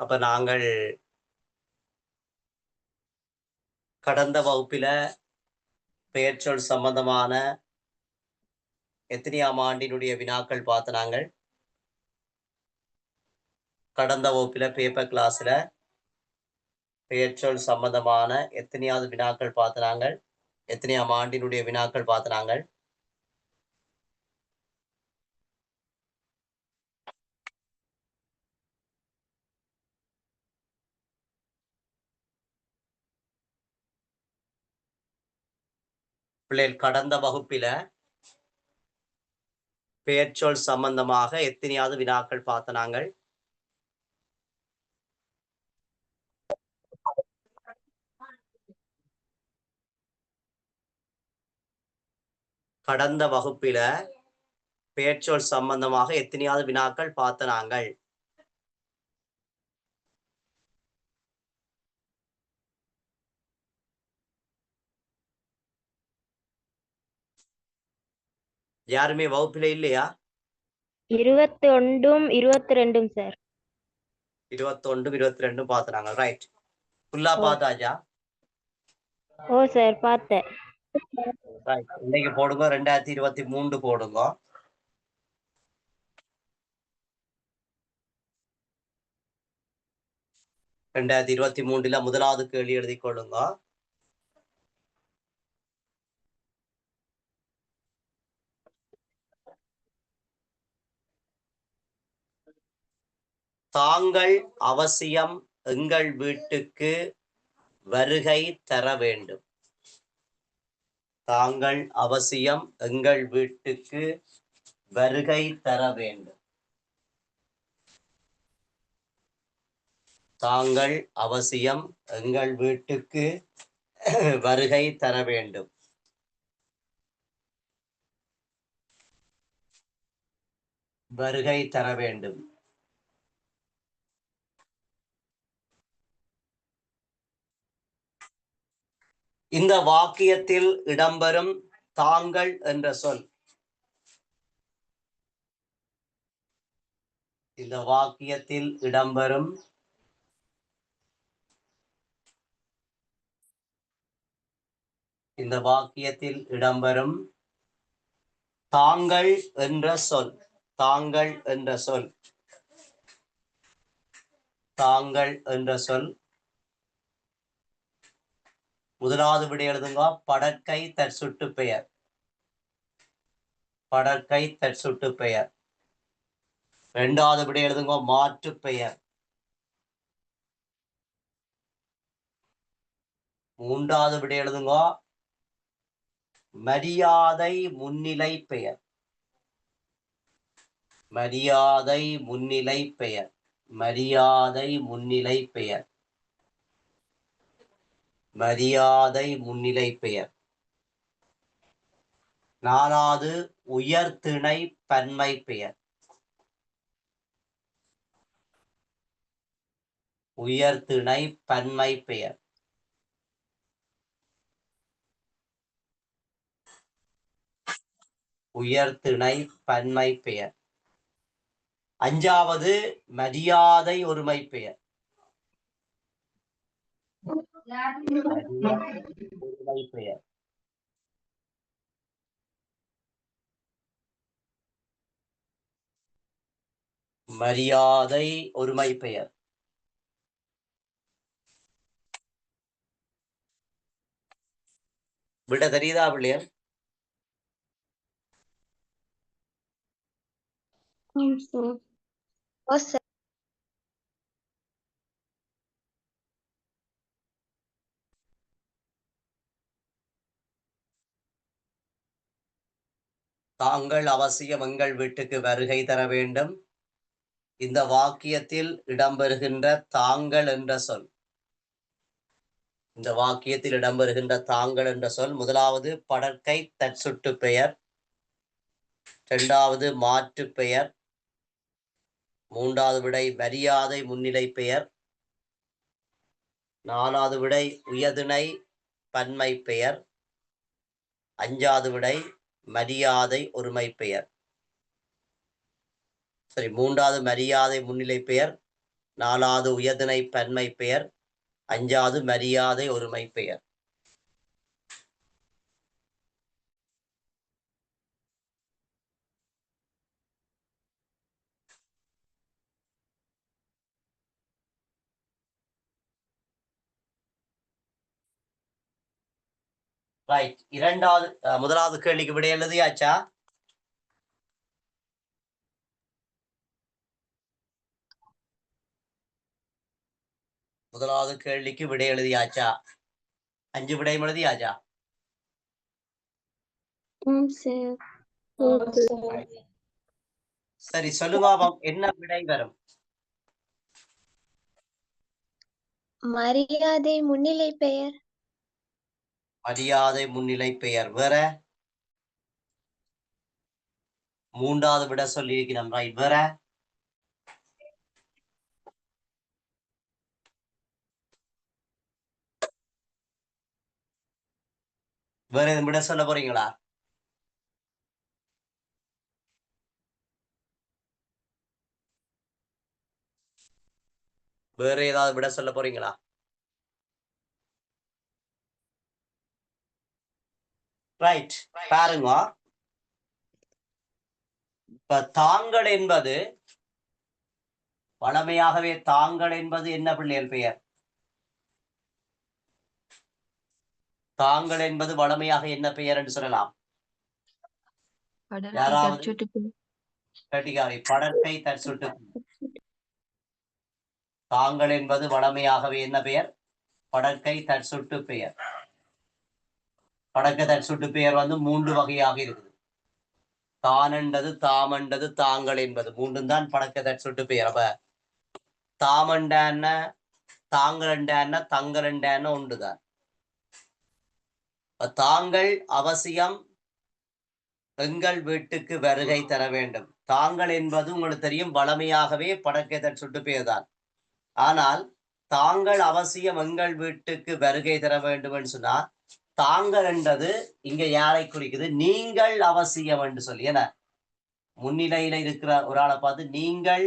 அப்ப நாங்கள் கடந்த வகுப்பில பெயர்ச்சொல் சம்பந்தமான எத்தனையாம் ஆண்டினுடைய வினாக்கள் பார்த்து நாங்கள் கடந்த வகுப்பில பேப்பர் கிளாஸ்ல பெயர்ச்சொல் சம்பந்தமான எத்தனையாவது வினாக்கள் பார்த்து நாங்கள் எத்தனையாம் ஆண்டினுடைய வினாக்கள் பார்த்து நாங்கள் பிள்ளைகள் கடந்த வகுப்பில பெயர்ச்சொல் சம்பந்தமாக எத்தனையாவது வினாக்கள் பார்த்த நாங்கள்? கடந்த வகுப்பில பெயர்ச்சொல் சம்பந்தமாக எத்தனையாவது வினாக்கள் பார்த்த நாங்கள்? யாருமே வகுப்பில இல்லையா? இருபத்தி ஒன்றும் இருபத்தி ரெண்டும் சார் இருபத்தொண்டு இருபத்தி ரெண்டும் பார்த்துனாங்க ரைட் ஃபுல்லா பார்த்தாச்சா? ஓ சார் பார்த்தேன். இன்னைக்கு போடுங்க. ரெண்டாயிரத்தி இருபத்தி மூன்று போடுங்க. ரெண்டாயிரத்தி இருபத்தி மூன்றுல முதலாவது கேள்வி எழுதி கொள்ளுங்க. தாங்கள் அவசியம் எங்கள் வீட்டுக்கு வருகை தர வேண்டும். தாங்கள் அவசியம் எங்கள் வீட்டுக்கு வருகை தர வேண்டும். தாங்கள் அவசியம் எங்கள் வீட்டுக்கு வருகை தர வேண்டும். வருகை தர வேண்டும். இந்த வாக்கியத்தில் இடம்பெறும் தாங்கள் என்ற சொல். இந்த வாக்கியத்தில் இடம்பெறும் இந்த வாக்கியத்தில் இடம்பெறும் தாங்கள் என்ற சொல். தாங்கள் என்ற சொல். தாங்கள் என்ற சொல். முதலாவது விடை எழுதுங்க. படற்கை தற்சுட்டு பெயர். படற்கை தற்சுட்டு பெயர். இரண்டாவது விடை எழுதுங்க. மாற்று பெயர். மூன்றாவது விடை எழுதுங்க. மரியாதை முன்னிலை பெயர். மரியாதை முன்னிலை பெயர். மரியாதை முன்னிலை பெயர். மரியாதை முன்னிலை பெயர். நாலாவது உயர்திணை பன்மை பெயர். உயர்திணை பன்மை பெயர். உயர்திணை பன்மை பெயர். அஞ்சாவது மரியாதை ஒருமை பெயர். மரியாதை ஒருமை பெயர். மரியாதை ஒருமை பெயர் விட தெரியுதா பிள்ளையர்? ஓ சார் தாங்கள் அவசியம் எங்கள் வீட்டுக்கு வருகை தர வேண்டும். இந்த வாக்கியத்தில் இடம்பெறுகின்ற தாங்கள் என்ற சொல். இந்த வாக்கியத்தில் இடம்பெறுகின்ற தாங்கள் என்ற சொல் முதலாவது படற்கை தற்சுட்டு பெயர். இரண்டாவது மாற்று பெயர். மூன்றாவது விடை மரியாதை முன்னிலை பெயர். நாலாவது விடை உயதுணை பன்மை பெயர். அஞ்சாவது விடை மரியாதை ஒருமை பெயர். சரி மூன்றாவது மரியாதை முன்னிலை பெயர் நாலாவது உயர்தனை பன்மை பெயர் அஞ்சாவது மரியாதை ஒருமை பெயர். ரைட் இரண்டாவது அஹ், முதலாவது கேள்விக்கு விடை எழுதியாச்சா? முதலாவது கேள்விக்கு விடை எழுதியாச்சா? அஞ்சு விடையும் எழுதியாச்சா? சரி. சொல்லுவாபம் என்ன விடை வரும்? மரியாதை முன்னிலை பெயர். அறியாதை முன்னிலை பெயர். வேற? மூன்றாவது விட சொல்லியிருக்கிறோம் ரைட் வேற? வேற எதுவும் விட சொல்ல போறீங்களா? வேற ஏதாவது விட சொல்ல போறீங்களா? ரைட் பாருங்க. இப்ப தாங்கள் என்பது வளமையாகவே தாங்கள் என்பது என்ன பிள்ளைகள் பெயர்? தாங்கள் என்பது வளமையாக என்ன பெயர் என்று சொல்லலாம். யாராவது? படற்கை தற்சுட்டு தாங்கள் என்பது வளமையாகவே என்ன பெயர்? படற்கை தற்சுட்டு பெயர். படற்கை தற்சுட்டு பெயர் வந்து மூன்று வகையாக இருக்குது. தானண்டது தாமண்டது தாங்கள் என்பது. மூன்றும் தான் படற்கை தற்சுட்டு பெயர். அப்ப தாமண்டான தாங்களண்டான தங்களண்டான ஒன்றுதான் தாங்கள் அவசியம் எங்கள் வீட்டுக்கு வருகை தர வேண்டும். தாங்கள் என்பது உங்களுக்கு தெரியும் வளமையாகவே படற்கை தற்சுட்டு பெயர் தான். ஆனால் தாங்கள் அவசியம் எங்கள் வீட்டுக்கு வருகை தர வேண்டும் என்று சொன்னா தாங்கள் என்றது இங்க யாரை குறிக்குது? நீங்கள் அவசியம் என்று சொல்லி. என்ன முன்னிலையில இருக்கிற ஒரு ஆளை பார்த்து நீங்கள்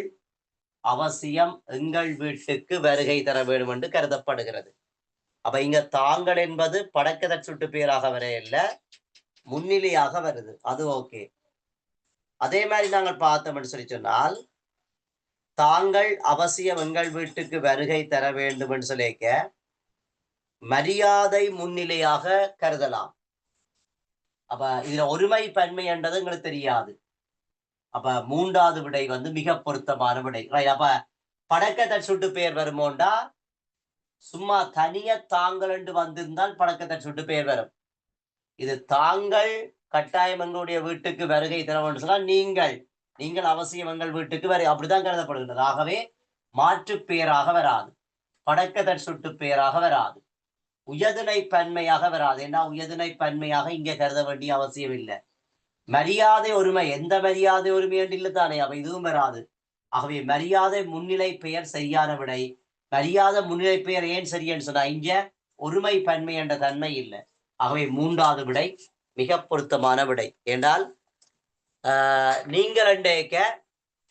அவசியம் எங்கள் வீட்டுக்கு வருகை தர வேண்டும் என்று கருதப்படுகிறது. அப்ப இங்க தாங்கள் என்பது படக்கதற் சுட்டு பேராக வர இல்ல முன்னிலையாக வருது. அது ஓகே. அதே மாதிரி நாங்கள் பார்த்தோம்னு சொல்லி சொன்னால் தாங்கள் அவசியம் எங்கள் வீட்டுக்கு வருகை தர வேண்டும் என்று சொல்லியிருக்க மரியாதை முன்னிலையாக கருதலாம். அப்ப இதுல ஒருமை பன்மை என்றது எங்களுக்கு தெரியாது. அப்ப மூன்றாவது விடை வந்து மிக பொருத்தமான விடை. அப்ப படக்கத்தை சுட்டு பெயர் வருமோண்டா சும்மா தனிய தாங்கள் என்று வந்திருந்தால் படக்கத்தை சுட்டு பெயர் வரும். இது தாங்கள் கட்டாயம் எங்களுடைய வீட்டுக்கு வருகை தரவன்னு சொன்னால் நீங்கள் நீங்கள் அவசியம் எங்கள் வீட்டுக்கு வரை அப்படிதான் கருதப்படுகின்றது. ஆகவே மாற்று பெயராக வராது. படக்கதற் சுட்டு பெயராக வராது. உயதுணை பன்மையாக வராது. ஏன்னா உயதுணை பன்மையாக இங்கே கருத வேண்டிய அவசியம் இல்லை. மரியாதை ஒருமை எந்த மரியாதை ஒருமை என்று இல்லை தானே அப்ப இதுவும் வராது. ஆகவே மரியாதை முன்னிலை பெயர் சரியான விடை மரியாதை முன்னிலை பெயர் ஏன் சரியன்னு சொன்னா இங்க ஒருமை பன்மை என்ற தன்மை இல்லை. ஆகவே மூன்றாவது விடை மிக பொருத்தமான விடை. என்றால் ஆஹ் நீங்கள் ரெண்டேக்க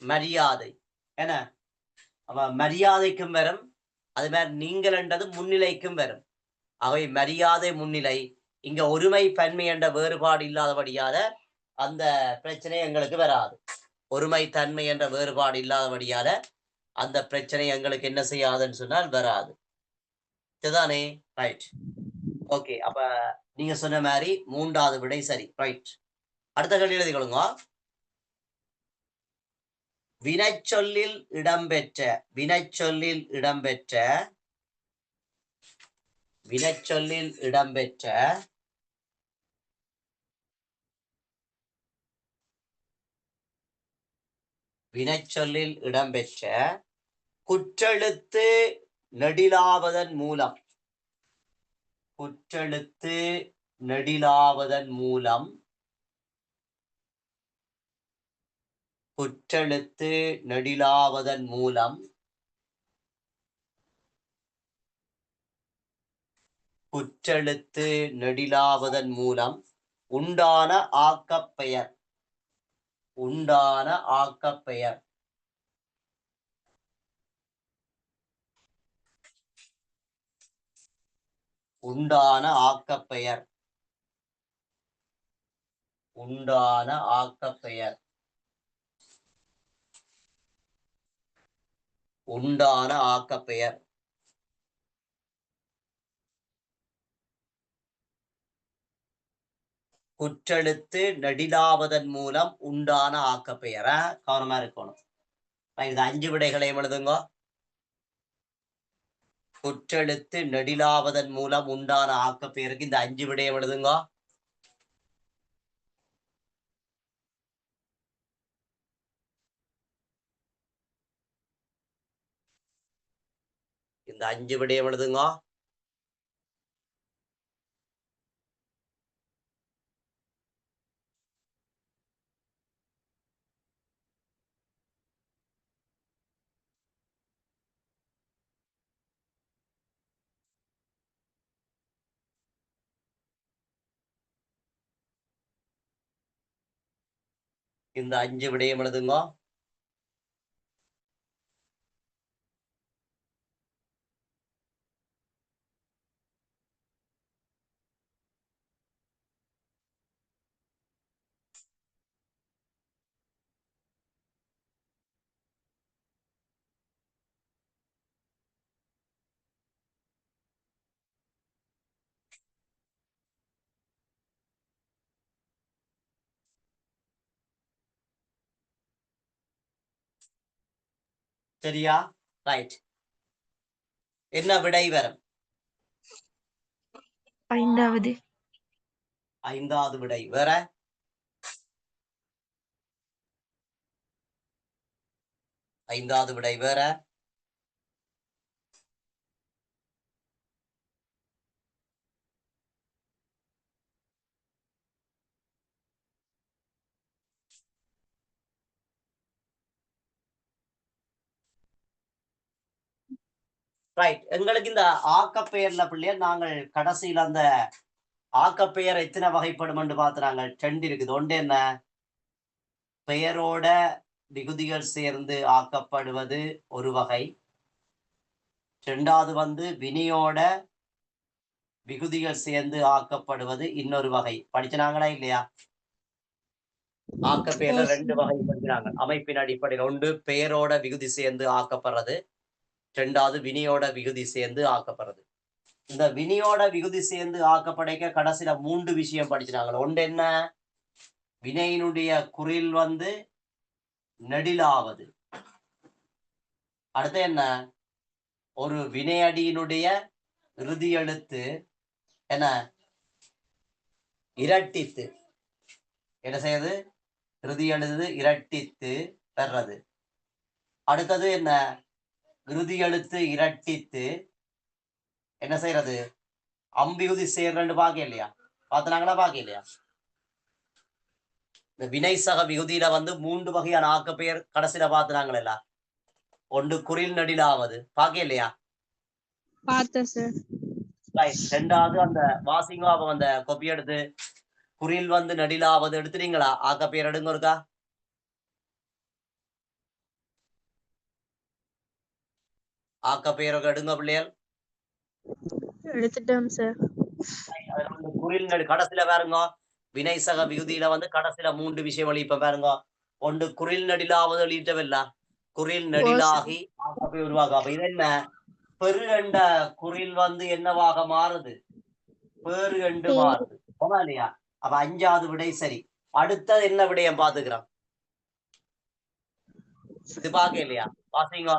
மரியாதை. என்ன அவ மரியாதைக்கும் வரும் அது மாதிரி நீங்கள் என்றது முன்னிலைக்கும் வரும். அவை மரியாதை முன்னிலை. இங்க ஒருமை பன்மை என்ற வேறுபாடு இல்லாதபடியால அந்த பிரச்சனை எங்களுக்கு வராது. ஒருமை தன்மை என்ற வேறுபாடு இல்லாதபடியால அந்த பிரச்சனை எங்களுக்கு என்ன செய்யாதுன்னு சொன்னால் வராது. இதுதானே? ரைட் ஓகே அப்ப நீங்க சொன்ன மாதிரி மூன்றாவது விடை சரி. ரைட் அடுத்த கேள்வி எழுதி கொள்ளுங்க. வினைச்சொல்லில் இடம்பெற்ற வினைச்சொல்லில் இடம்பெற்ற வினைச்சொல்லில் இடம்பெற்ற வினைச்சொல்லில் இடம்பெற்ற குற்றெழுத்து நெடிலாவதன் மூலம் குற்றெழுத்து நெடிலாவதன் மூலம் குற்றெழுத்து நெடிலாவதன் மூலம் குற்றெழுத்து நெடிலாவதன் மூலம் உண்டான ஆக்கப்பெயர். உண்டான ஆக்கப்பெயர். உண்டான ஆக்கப்பெயர். உண்டான ஆக்கப்பெயர். உண்டான ஆக்கப்பெயர். குற்றெழுத்து நெடிலாவதன் மூலம் உண்டான ஆக்கப்பெயர? கவனமா இருக்கணும். இந்த இது அஞ்சு விடைகளையும் எழுதுங்க. குற்றெழுத்து நெடிலாவதன் மூலம் உண்டான ஆக்கப்பெயருக்கு இந்த அஞ்சு விடயம் எழுதுங்க. இந்த அஞ்சு விடயம் எழுதுங்க. இந்த அஞ்சு விடயம் எழுதுங்க. சரியா ரைட் என்ன விடை வரும்? ஐந்தாவது. ஐந்தாவது விடை வேற? ஐந்தாவது விடை வேற? ரைட் எங்களுக்கு இந்த ஆக்கப்பெயர்ல பிள்ளையர் நாங்கள் கடைசியில அந்த ஆக்கப்பெயர் எத்தனை வகைப்படும் என்று ரெண்டு இருக்குது. ஒன்று என்ன? பெயரோட விகுதிகள் சேர்ந்து ஆக்கப்படுவது ஒரு வகை. ரெண்டாவது வந்து வினியோட விகுதிகள் சேர்ந்து ஆக்கப்படுவது இன்னொரு வகை. படிச்சனாங்களா இல்லையா? ஆக்கப்பெயர்ல ரெண்டு வகை படிக்கிறாங்க அமைப்பின் அடிப்படையில் ஒன்று பெயரோட விகுதி சேர்ந்து ஆக்கப்படுறது. ரெண்டாவது வினியோட விகுதி சேர்ந்து ஆக்கப்படுறது. இந்த வினியோட விகுதி சேர்ந்து ஆக்கப்படைக்க கடைசியில மூன்று விஷயம் படிச்சினாங்க ஒன்று என்ன? வினையினுடைய குறில் வந்து நெடிலாவது. அடுத்து என்ன? ஒரு வினையடியினுடைய இறுதி எழுத்து என்ன? இரட்டித்து. என்ன செய்யுது? இறுதி எழுது இரட்டித்து பெறது அடுத்தது என்ன? இறுதி எழுத்து இரட்டித்து என்ன செய்யறது? அம்பிகுதி சேர்றன்னு பாக்க இல்லையா? பாத்துனாங்களா பாக்க இல்லையா? இந்த வினை சக விகுதியில வந்து மூன்று வகையான ஆக்கப்பெயர் கடைசியில பாத்துனாங்களா ஒன்று குறில் நடிலாவது. பாக்க இல்லையா. ரெண்டாவது அந்த வாசிங்காவ அந்த கொப்பி எடுத்து குறில் வந்து நடிலாவது எடுத்துறீங்களா ஆக்கப்பெயர் எடுங்க இருக்கா ஆக்கப்பெயர் எடுங்க பிள்ளைகள். எடுத்துட்டோம் சார் அதுல வந்து குறில் நடு கடைசியில பாருங்க. வினை சக விகுதியில வந்து கடைசியில மூன்று விஷயம் இப்ப பாருங்க. ஒன்று குறில் நடிலாவது எழுதிட்டவில்ல குறில் நடிலாகி ஆக்கப்பை உருவாக அப்ப இது என்ன? பெரு என்ற குறில் வந்து என்னவாக மாறுது? பேரு என்று மாறுது. இல்லையா? அப்ப அஞ்சாவது விடை சரி. அடுத்தது என்ன விடயம் பாத்துக்கிறோம் இது பாக்க இல்லையா? பாத்தீங்க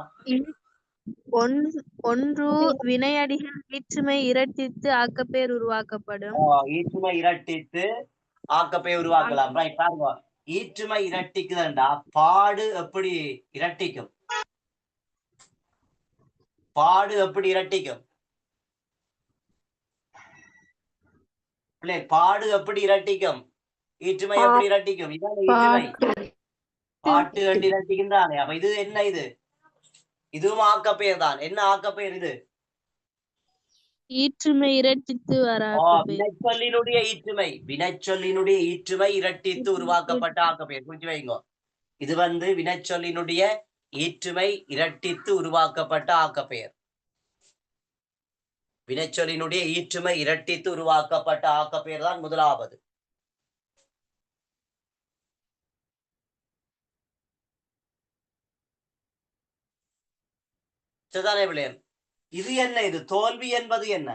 ஒன்று வினையடிகள் வேற்றுமை இரட்டித்து ஆக்கப்பெயர் உருவாக்கப்படும். ஈற்றுமை இரட்டித்து ஆக்கப்பை உருவாக்கலாம். ரைட் பாருங்க. ஈற்றுமை இரட்டிக்குதுண்டா? பாடு எப்படி இரட்டிக்கும்? பாடு எப்படி இரட்டிக்கும்? பிள்ளை பாடு எப்படி இரட்டிக்கும்? ஈற்றுமை எப்படி இரட்டிக்கும்? இதான் ஈற்றுமை பாட்டு. கண்டு இரட்டிக்கின்றானே அப்ப இது என்ன இது? இதுவும் ஆக்கப்பெயர் தான். என்ன ஆக்கப்பெயர் இது? ஈற்றுமை இரட்டித்து வினைச்சொல்லினுடைய ஈற்றுமை. வினைச்சொல்லினுடைய ஈற்றுமை இரட்டித்து உருவாக்கப்பட்ட ஆக்கப்பெயர் குறிச்சு வைங்க. இது வந்து வினைச்சொல்லினுடைய ஈற்றுமை இரட்டித்து உருவாக்கப்பட்ட ஆக்கப்பெயர் வினைச்சொல்லினுடைய ஈற்றுமை இரட்டித்து உருவாக்கப்பட்ட ஆக்கப்பெயர் தான் முதலாவது. சரிதானே பிள்ளையர் இது என்ன இது? தோல்வி என்பது என்ன?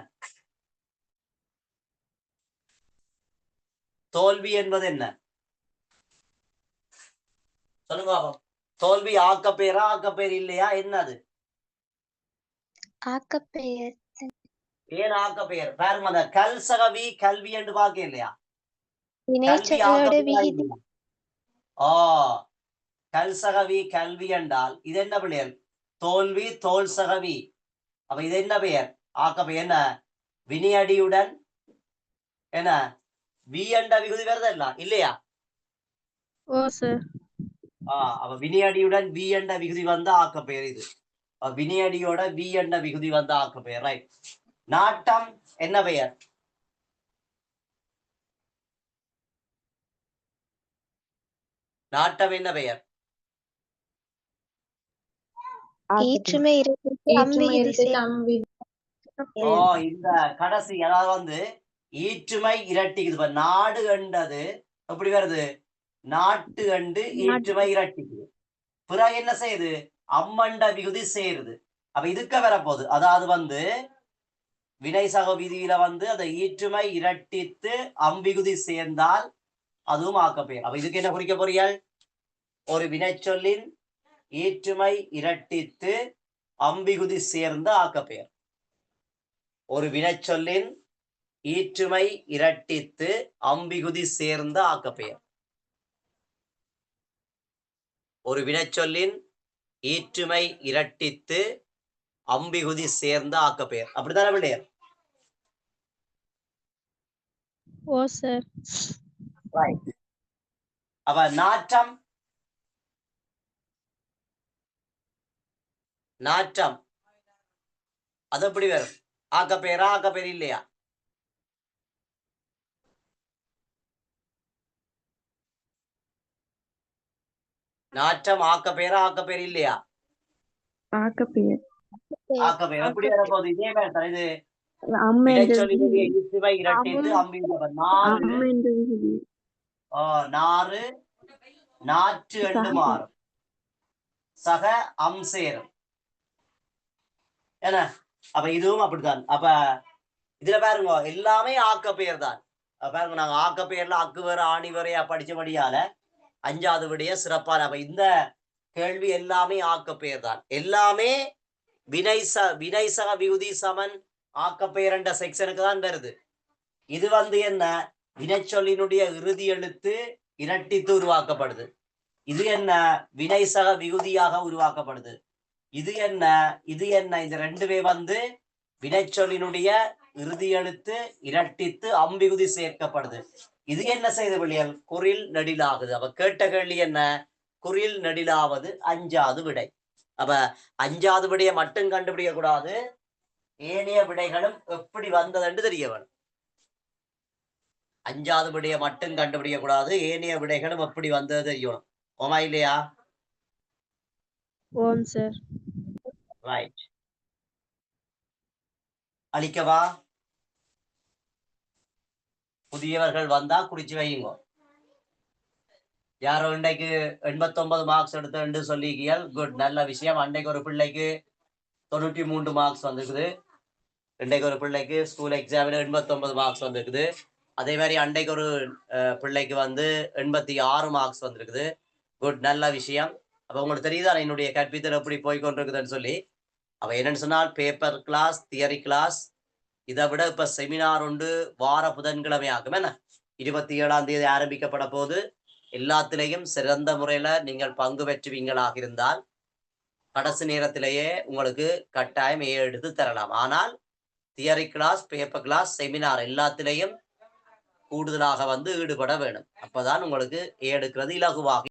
தோல்வி என்பது என்ன? சொல்லுங்க பாப்போம் தோல்வி ஆக்கப்பேரா ஆக்கப்பேர் இல்லையா? என்னது? ஆக்கப்பெயர் ஏன் ஆக்கப்பெயர் பாருங்க அந்த கல் சகவி கல்வி என்று பார்க்க இல்லையா? கல்வி வினைச்சொல்லோட ஆக்கப்பெயரா விகிதி இல்லையா? ஆ. கல் சகவி கல்வி என்றால் இது என்ன பெயர் தோல்வி தோல் சகவி. அப்ப இது என்ன பெயர்? ஆக்கப்பெயர் என்ன? வினியடியுடன் என்ன? வி என்ற விகுதி வருதல்ல இல்லையா? ஓ சார் ஆ அப்ப வினியடியுடன் வி என்ற விகுதி வந்த ஆக்கப்பெயர் இது. அப்ப வினியடியோட வி என்ற விகுதி வந்த ஆக்கப்பெயர் ரைட் நாட்டம் என்ன பெயர்? நாட்டம் என்ன பெயர்? ஈற்றுமை ஓ இந்த கடைசி அதாவது வந்து ஈற்றுமை இரட்டிக்குது இப்ப நாடு கண்டது எப்படி வருது நாட்டு கண்டு ஈற்றுமை இரட்டிக்குது. பிறகு என்ன செய்யுது? அம்மண்ட விகுதி சேருது. அப்ப இதுக்க வரப்போகுது அதாவது வந்து வினை சக விதியில வந்து அந்த ஈற்றுமை இரட்டித்து அம்பிகுதி சேர்ந்தால் அதுவும் ஆக்கப்பெயர். அப்ப இதுக்கு என்ன குறிக்க போறீர்கள்? ஒரு வினைச்சொல்லின் ஈற்றுமை இரட்டித்து அம்பிகுதி சேர்ந்த ஆக்கப்பெயர். ஒரு வினைச்சொல்லின் ஈற்றுமை இரட்டித்து அம்பிகுதி சேர்ந்த ஆக்கப்பெயர். ஒரு வினைச்சொல்லின் ஈற்றுமை இரட்டித்து அம்பிகுதி சேர்ந்த ஆக்கப்பெயர். அப்படித்தானே பிள்ளையர்? ஓ சார். அப்ப நாற்றம் நாற்றம். அது எப்படி வரும்? ஆக்கப்பெயரா ஆக்கப்பெயர் இல்லையா? நாற்றம் ஆக்கப்பெயரா ஆக்கப்பெயர் இல்லையா? ஆக்கப்பெயர் ஆக்கப்பெயர் எப்படி வரப்போகுது. இதே மாதிரி இது. நாறு. நாற்று என்று மாறும் சக. அம்சேரும் என்ன? அப்ப இதுவும் அப்படித்தான். அப்ப இதுல பாருங்க எல்லாமே ஆக்கப்பெயர் தான் பாருங்க நாங்க ஆக்கப்பெயர்ல அக்கு வேற ஆணி வரையா படிச்சபடியால அஞ்சாவது விடைய சிறப்பான. அப்ப இந்த கேள்வி எல்லாமே ஆக்கப்பெயர் தான் எல்லாமே வினைச வினைசக விகுதி சமன் ஆக்கப்பெயர் என்ற செக்ஷனுக்கு தான் வருது. இது வந்து என்ன? வினைச்சொல்லினுடைய இறுதி எழுத்து இரட்டித்து உருவாக்கப்படுது. இது என்ன? வினைசக விகுதியாக உருவாக்கப்படுது. இது என்ன? இது என்ன? இது ரெண்டுமே வந்து வினைச்சொல்லினுடைய இறுதி எழுத்து இரட்டித்து அம்பிகுதி சேர்க்கப்படுது. இது என்ன செய்த வெளியல் குறில் நெடிலாகுது. அப்ப கேட்ட கேள்வி என்ன? குறில் நெடிலாவது அஞ்சாவது விடை. அப்ப அஞ்சாவது விடையை மட்டும் கண்டுபிடிக்க கூடாது ஏனைய விடைகளும் எப்படி வந்ததுன்னு தெரிய வேணும். அஞ்சாவது விடையை மட்டும் கண்டுபிடிக்க கூடாது ஏனைய விடைகளும் எப்படி வந்தது தெரியணும் ஓமா இல்லையா? ஓம் சார் ரைட் அழிக்கவா? புதியவர்கள் வந்தா குடிச்சு வையுங்க. யாரோ இன்றைக்கு எண்பத்தொன்பது மார்க்ஸ் எடுத்து சொல்லிக்கியல் குட் நல்ல விஷயம். அன்றைக்கு ஒரு பிள்ளைக்கு தொண்ணூற்றி மூன்று மார்க்ஸ் வந்திருக்குது. இன்றைக்கு ஒரு பிள்ளைக்கு ஸ்கூல் எக்ஸாமில் எண்பத்தொன்பது மார்க்ஸ் வந்திருக்குது. அதே மாதிரி அன்றைக்கு ஒரு பிள்ளைக்கு வந்து எண்பத்தி ஆறு மார்க்ஸ் வந்திருக்குது. குட் நல்ல விஷயம். அப்போ உங்களுக்கு தெரியுதா என்னுடைய கற்பித்தல் எப்படி போய்கொண்டிருக்குதுன்னு சொல்லி? அவ என்னன்னு சொன்னால் பேப்பர் கிளாஸ் தியரி கிளாஸ் இதை விட இப்ப செமினார் உண்டு வார புதன்கிழமை ஆகும். என்ன? இருபத்தி ஏழாம் தேதி ஆரம்பிக்கப்பட போது எல்லாத்திலையும் சிறந்த முறையில நீங்கள் பங்கு பெற்றுவீங்களாக இருந்தால் கடைசி நேரத்திலேயே உங்களுக்கு கட்டாயம் ஏ எடுத்து தரலாம். ஆனால் theory class paper class seminar எல்லாத்திலையும் கூடுதலாக வந்து ஈடுபட வேணும் அப்பதான் உங்களுக்கு ஏ எடுக்கிறது இலகுவாக